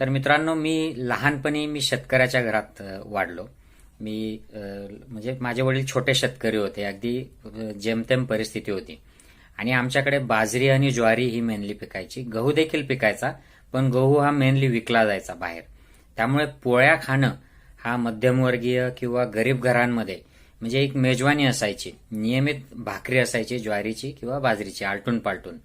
तर मित्रांनो मी लहानपणी मी शेतकऱ्याच्या घरात वाढलो. मी म्हणजे माझे वडील छोटे शेतकरी होते. अगदी जेमतेम परिस्थिती होती. आणि आमच्याकडे बाजरी आणि ज्वारी ही मेनली पिकायची. गहू देखील पिकायचा पण गहू हा मेनली विकला जायचा बाहेर. त्यामुळे पोळ्या खाणं हा मध्यमवर्गीय किंवा गरीब घरांमध्ये म्हणजे एक मेजवानी असायची. नियमित भाकरी असायची ज्वारीची किंवा बाजरीची आलटून पालटून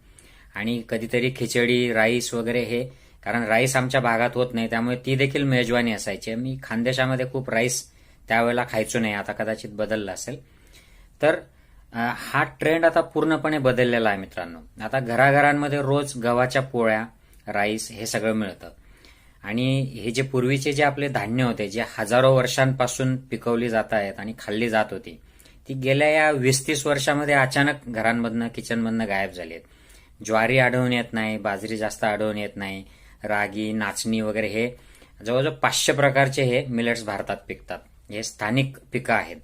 आणि कधीतरी खिचडी राईस वगैरे हे कारण राईस आमच्या भागात होत नाही त्यामुळे ती देखील मेजवानी असायची. मी खानदेशामध्ये खूप राईस त्यावेळेला खायचो नाही आता कदाचित बदलला असेल. तर हा ट्रेंड आता पूर्णपणे बदललेला आहे मित्रांनो. आता घराघरांमध्ये रोज गव्हाच्या पोळ्या राईस हे सगळं मिळतं. आणि हे जे पूर्वीचे जे आपले धान्य होते जे हजारो वर्षांपासून पिकवली जात आहेत आणि खाल्ली जात होती ती गेल्या या वीस तीस वर्षामध्ये अचानक घरांमधनं किचनमधनं गायब झाली आहेत. ज्वारी आढळून येत नाही बाजरी जास्त आढळून येत नाही रागी नाचणी वगैरे हे जवळजवळ पाचशे प्रकारचे हे मिलेट्स भारतात पिकतात. हे स्थानिक पिकं आहेत.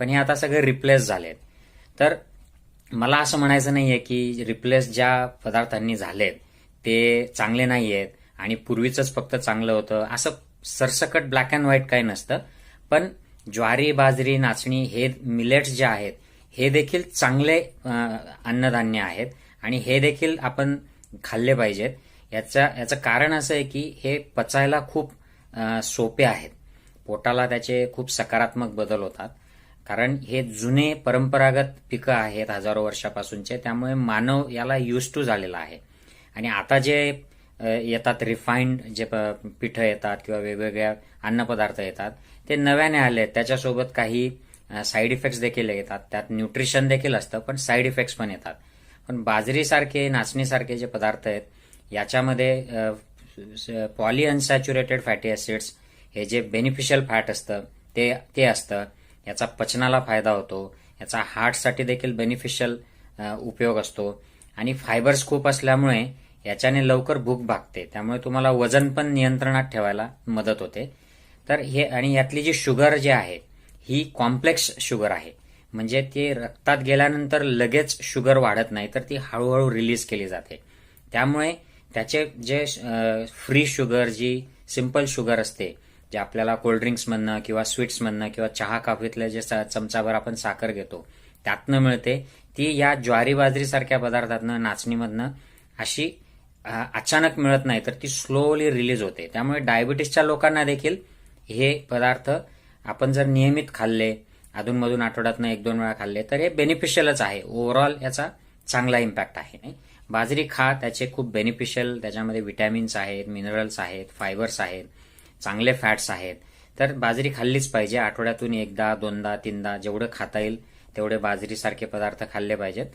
पण हे आता सगळे रिप्लेस झाले आहेत तर मला असं म्हणायचं नाहीये की रिप्लेस ज्या पदार्थांनी झालेत ते चांगले नाही आहेत आणि पूर्वीचंच फक्त चांगलं होतं. असं सरसकट ब्लॅक अँड व्हाईट काही नसतं. पण ज्वारी बाजरी नाचणी हे मिलेट्स जे आहेत हे देखील चांगले अन्नधान्य आहेत आणि हे देखील आपण खाल्ले पाहिजेत. याचा याचं कारण असं आहे की हे पचायला खूप सोपे आहेत. पोटाला त्याचे खूप सकारात्मक बदल होतात. कारण हे जुने परंपरागत पिकं आहेत हजारो वर्षापासूनचे. त्यामुळे मानव याला युज टू झालेला आहे. आणि आता जे येतात रिफाईंड जे प- पिठं येतात किंवा वेगवेगळ्या अन्नपदार्थ येतात ते नव्याने आले आहेत. त्याच्यासोबत काही साईड इफेक्ट्स देखील येतात. त्यात न्यूट्रिशन देखील असतं पण साईड इफेक्ट्स पण येतात. पण बाजरीसारखे नाचणीसारखे जे पदार्थ आहेत याच्यामध्ये पॉली अनसॅच्युरेटेड फॅटी ऍसिड्स हे जे बेनिफिशियल फॅट असतं ते ते असतं याचा पचनाला फायदा होतो याचा हार्टसाठी देखील बेनिफिशियल उपयोग असतो. आणि फायबर्स खूप असल्यामुळे याच्याने लवकर भूक भागते. त्यामुळे तुम्हाला वजन पण नियंत्रणात ठेवायला मदत होते. तर हे आणि यातली जी शुगर जी आहे ही कॉम्प्लेक्स शुगर आहे. म्हणजे ती रक्तात गेल्यानंतर लगेच शुगर वाढत नाही तर ती हळूहळू रिलीज केली जाते. त्यामुळे त्याचे जे फ्री शुगर जी सिंपल शुगर असते जे आपल्याला कोल्ड्रिंक्समधनं किंवा स्वीट्समधनं किंवा चहा काफीतलं जे चमचाभर आपण साखर घेतो त्यातनं मिळते. ती या ज्वारी बाजरीसारख्या पदार्थातनं नाचणीमधनं अशी अचानक मिळत नाही तर ती स्लोली रिलीज होते. त्यामुळे डायबिटीसच्या लोकांना देखील हे पदार्थ आपण जर नियमित खाल्ले अधूनमधून आठवड्यातनं एक दोन वेळा खाल्ले तर हे बेनिफिशियलच आहे. ओव्हरऑल याचा चांगला इम्पॅक्ट आहे. नाही बाजरी खा त्याचे खूप बेनिफिशियल त्याच्यामध्ये विटॅमिन्स आहेत मिनरल्स आहेत फायबर्स आहेत चांगले फॅट्स आहेत. तर बाजरी खाल्लीच पाहिजे. आठवड्यातून एकदा दोनदा तीनदा जेवढं खाता येईल तेवढे बाजरीसारखे पदार्थ खाल्ले पाहिजेत.